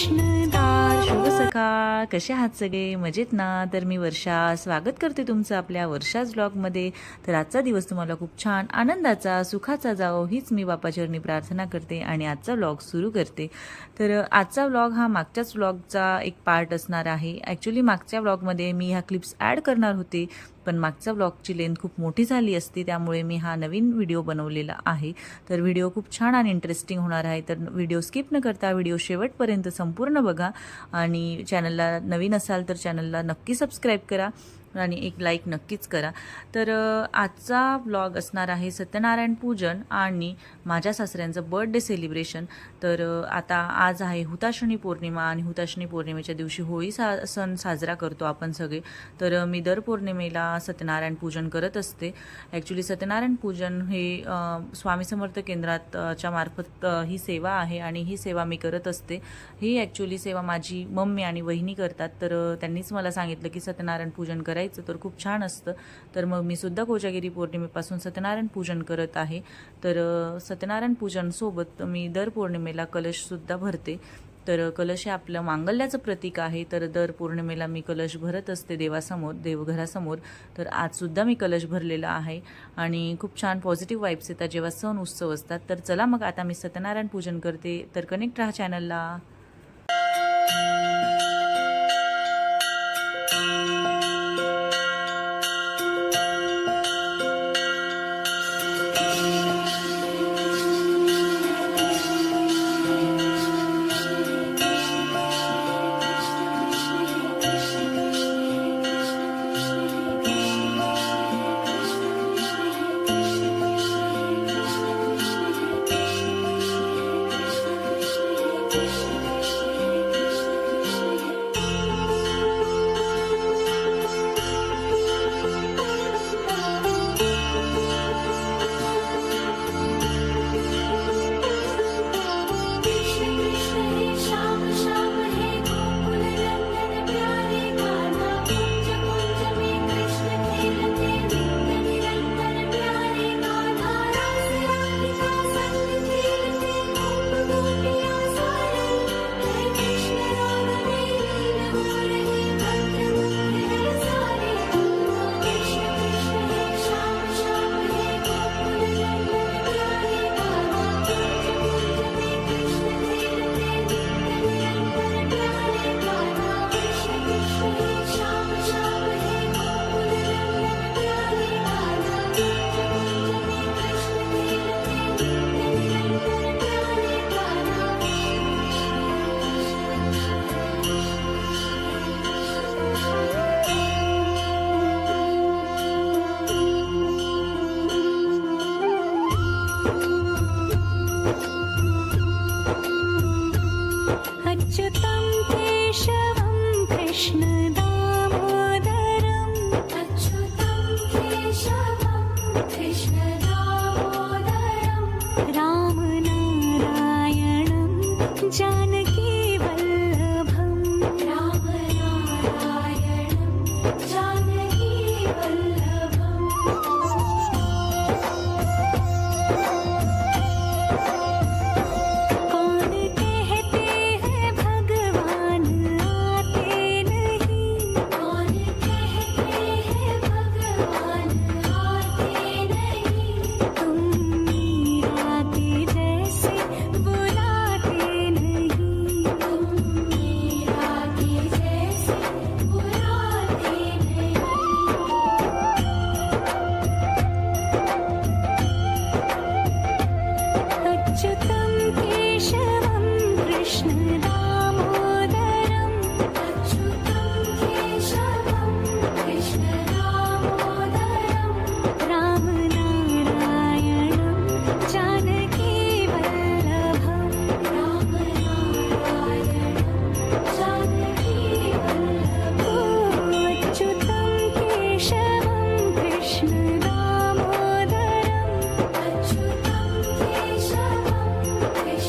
कृष्ण शुभ सकाळ. कसे आहात सगळे? मजेत ना? तर मी वर्षा. स्वागत करते तुमचं आपल्या वर्षाच ब्लॉगमध्ये. तर आजचा दिवस तुम्हाला खूप छान आनंदाचा सुखाचा जावो हीच मी बापाचरणी प्रार्थना करते आणि आजचा व्लॉग सुरू करते. तर आजचा व्लॉग हा मागच्याच व्लॉगचा एक पार्ट असणार आहे. ॲक्च्युली मागच्या व्लॉगमध्ये मी ह्या क्लिप्स ॲड करणार होते. पण मागचा ब्लॉगची लेंथ खूप मोठी झाली असती त्यामुळे मी हा नवीन व्हिडिओ बनवलेला आहे. तर व्हिडिओ खूप छान आणि इंटरेस्टिंग होणार आहे. तर व्हिडिओ स्किप न करता व्हिडिओ शेवटपर्यंत संपूर्ण बघा आणि चॅनलला नवीन असाल तर चॅनलला नक्की सबस्क्राईब करा. आणि एक लाईक नक्कीच करा. तर आजचा ब्लॉग असणार आहे सत्यनारायण पूजन आणि माझ्या सासऱ्यांचं बर्थडे सेलिब्रेशन तर आता आज आहे हुताशनी पौर्णिमा आणि हुताशनी पौर्णिमेच्या दिवशी होळी सा सण साजरा करतो आपण सगळे. तर मी दर पौर्णिमेला सत्यनारायण पूजन करत असते. ॲक्च्युली सत्यनारायण पूजन हे स्वामी समर्थ केंद्रात च्या मार्फत ही सेवा आहे आणि ही सेवा मी करत असते. ही ॲक्च्युली सेवा माझी मम्मी आणि वहिनी करतात. तर त्यांनीच मला सांगितलं की सत्यनारायण पूजन करायचं तर खूप छान असतं. तर मग मी सुद्धा कोजागिरी पौर्णिमेपासून सत्यनारायण पूजन करत आहे. तर सत्यनारायण पूजनसोबत मी दर पौर्णिमेला कलशसुद्धा भरते. तर कलश हे आपलं मांगल्याचं प्रतीक आहे. तर दर पौर्णिमेला मी कलश भरत असते देवासमोर देवघरासमोर. तर आजसुद्धा मी कलश भरलेला आहे. आणि खूप छान पॉझिटिव्ह वाईब्स येतात. जेव्हा सण उत्सव असतात तर चला मग आता मी सत्यनारायण पूजन करते. तर कनेक्ट राहा चॅनलला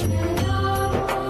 Thank you.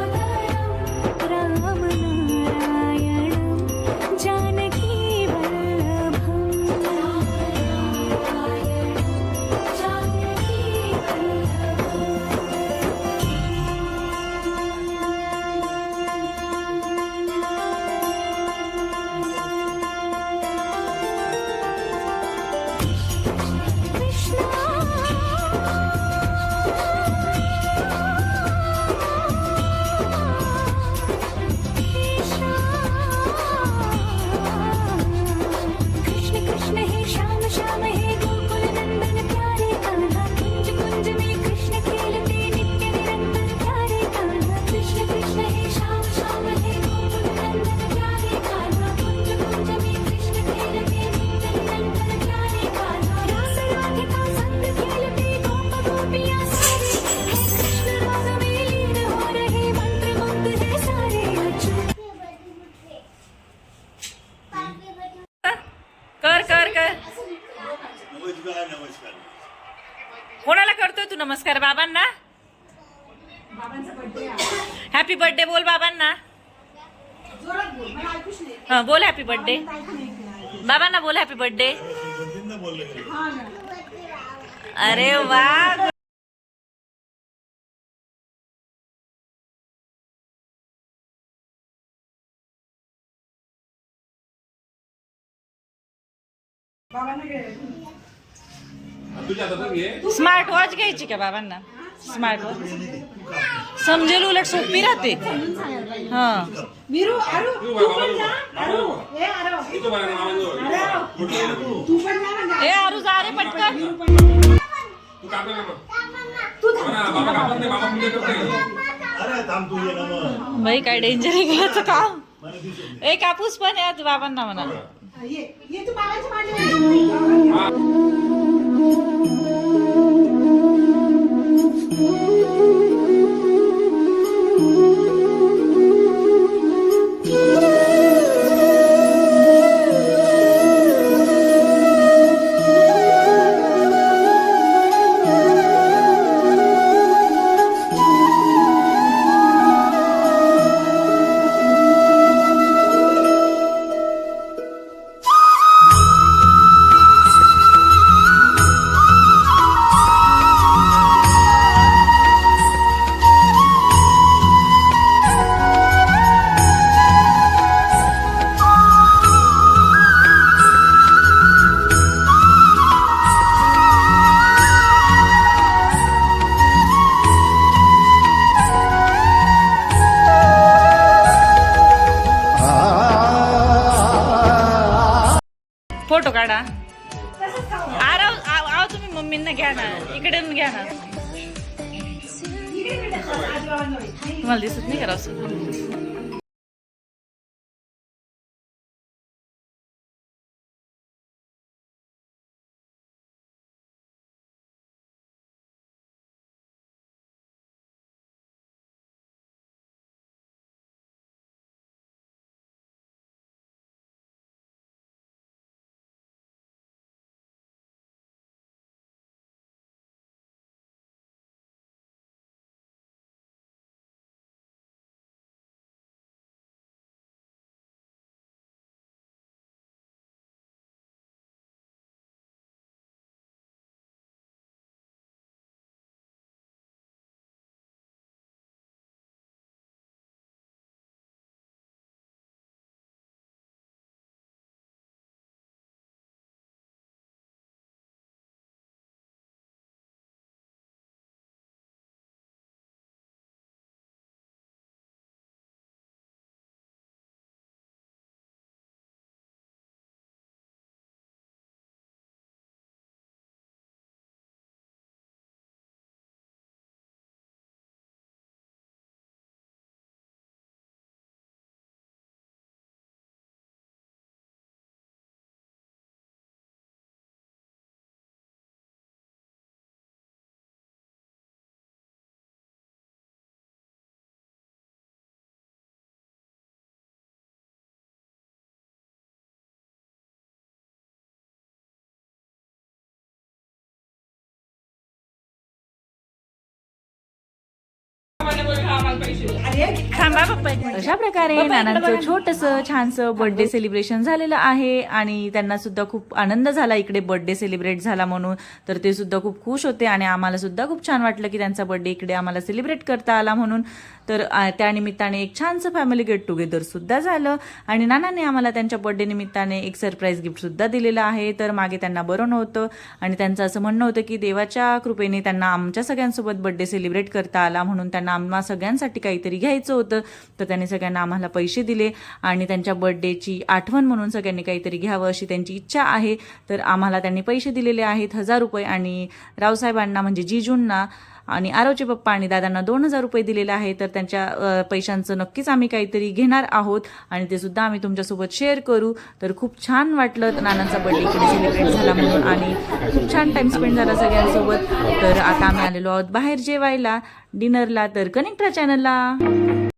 हा बोल हॅपी बर्थडे. बाबांना बोल हॅपी बर्थडे. अरे वा. स्मार्ट वॉच घ्यायची का बाबांना स्मार्ट वॉच समजेल उलट सोपी राहते. हा. वीरू आरू तू पण जा. आरू. ए आरू. आरू. तू पण जा ना. ए आरू जा रे पटकन. तू. अरे थांब तू ये ना मग. बाई काय डेंजर आहे काम. दिसत नाही. ए कापूस पण आहे आज बाबांना म्हणा ये ये तू बाबाच्या मांडीवर. काढा आराव आव तुम्ही मम्मींना घ्या ना. इकडे येऊन घ्या ना. तुम्हाला दिसत नाही करा थांबा पप्पा अशा प्रकारे नानांचं छोटस छानसं बर्थडे सेलिब्रेशन झालेलं आहे आणि त्यांना सुद्धा खूप आनंद झाला. इकडे बर्थडे सेलिब्रेट झाला म्हणून तर ते सुद्धा खूप खुश होते आणि आम्हाला सुद्धा खूप छान वाटलं की त्यांचा बर्थडे इकडे आम्हाला सेलिब्रेट करता आला म्हणून. तर त्यानिमित्ताने त्या निमित्ताने एक छानसं फॅमिली गेट टुगेदर सुद्धा झालं. आणि नानाने आम्हाला त्यांच्या बर्थडे निमित्ताने एक सरप्राईज गिफ्ट सुद्धा दिलेलं आहे. तर मागे त्यांना बरं नव्हतं. आणि त्यांचं असं म्हणणं होतं की देवाच्या कृपेने त्यांना आमच्या सगळ्यांसोबत बर्थडे सेलिब्रेट करता आला म्हणून त्यांना आम्हा सगळ्यांसाठी काहीतरी घ्यायचं होतं. तर त्यांनी सगळ्यांना आम्हाला पैसे दिले. आणि त्यांच्या बर्थडेची आठवण म्हणून सगळ्यांनी काहीतरी घ्यावं अशी त्यांची इच्छा आहे. तर आम्हाला त्यांनी पैसे दिलेले आहेत हजार रुपये. आणि रावसाहेबांना म्हणजे जीजूंना आणि आरवचे पप्पा आणि दादांना दोन हजार रुपये दिलेले आहे तर त्यांच्या पैशांचं नक्कीच आम्ही काहीतरी घेणार आहोत आणि ते सुद्धा आम्ही तुमच्यासोबत शेअर करू. तर खूप छान वाटलं तर नानांचा बर्थडे इकडे सेलिब्रेट झाला म्हणून आणि खूप छान टाइम स्पेंड झाला सगळ्यांसोबत. तर आता आम्ही आलेलो आहोत बाहेर जेवायला डिनरला तर कनेक्ट चॅनलला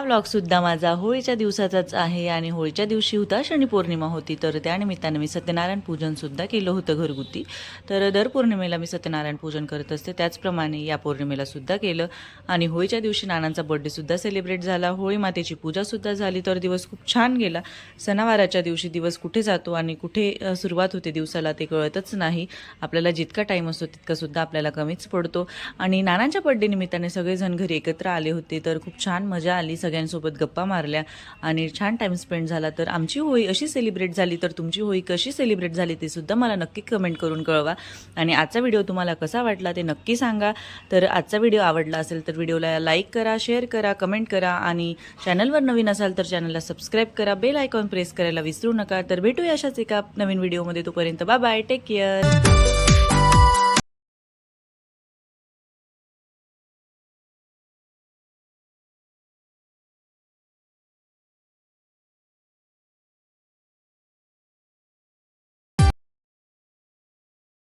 हा व्लॉगसुद्धा माझा होळीच्या दिवसाचाच आहे आणि होळीच्या दिवशी होता शनी पौर्णिमा होती तर त्यानिमित्तानं मी सत्यनारायण पूजनसुद्धा केलं होतं घरगुती. तर दर पौर्णिमेला मी सत्यनारायण पूजन करत असते त्याचप्रमाणे या पौर्णिमेला सुद्धा केलं. आणि होळीच्या दिवशी नानांचा बड्डेसुद्धा सेलिब्रेट झाला. होळी मातेची पूजासुद्धा झाली तर दिवस खूप छान गेला. सणावाराच्या दिवशी दिवस कुठे जातो आणि कुठे सुरुवात होते दिवसाला ते कळतच नाही. आपल्याला जितका टाईम असतो तितका सुद्धा आपल्याला कमीच पडतो. आणि नानांच्या बड्डे निमित्ताने सगळेजण घरी एकत्र आले होते तर खूप छान मजा आली. सगळ्यांसोबत गप्पा मारल्या आणि छान टाईम स्पेंड झाला. तर आमची होळी अशी सेलिब्रेट झाली तर तुमची होळी कशी सेलिब्रेट झाली ते सुद्धा मला नक्की कमेंट करून कळवा. आणि आजचा व्हिडिओ तुम्हाला कसा वाटला ते नक्की सांगा. तर आजचा व्हिडिओ आवडला असेल तर व्हिडिओला लाईक करा शेअर करा कमेंट करा आणि चॅनलवर नवीन असाल तर चॅनलला सबस्क्राईब करा. बेल आयकॉन प्रेस करायला विसरू नका. तर भेटूया अशाच एका नवीन व्हिडिओमध्ये तोपर्यंत बाय बाय टेक केअर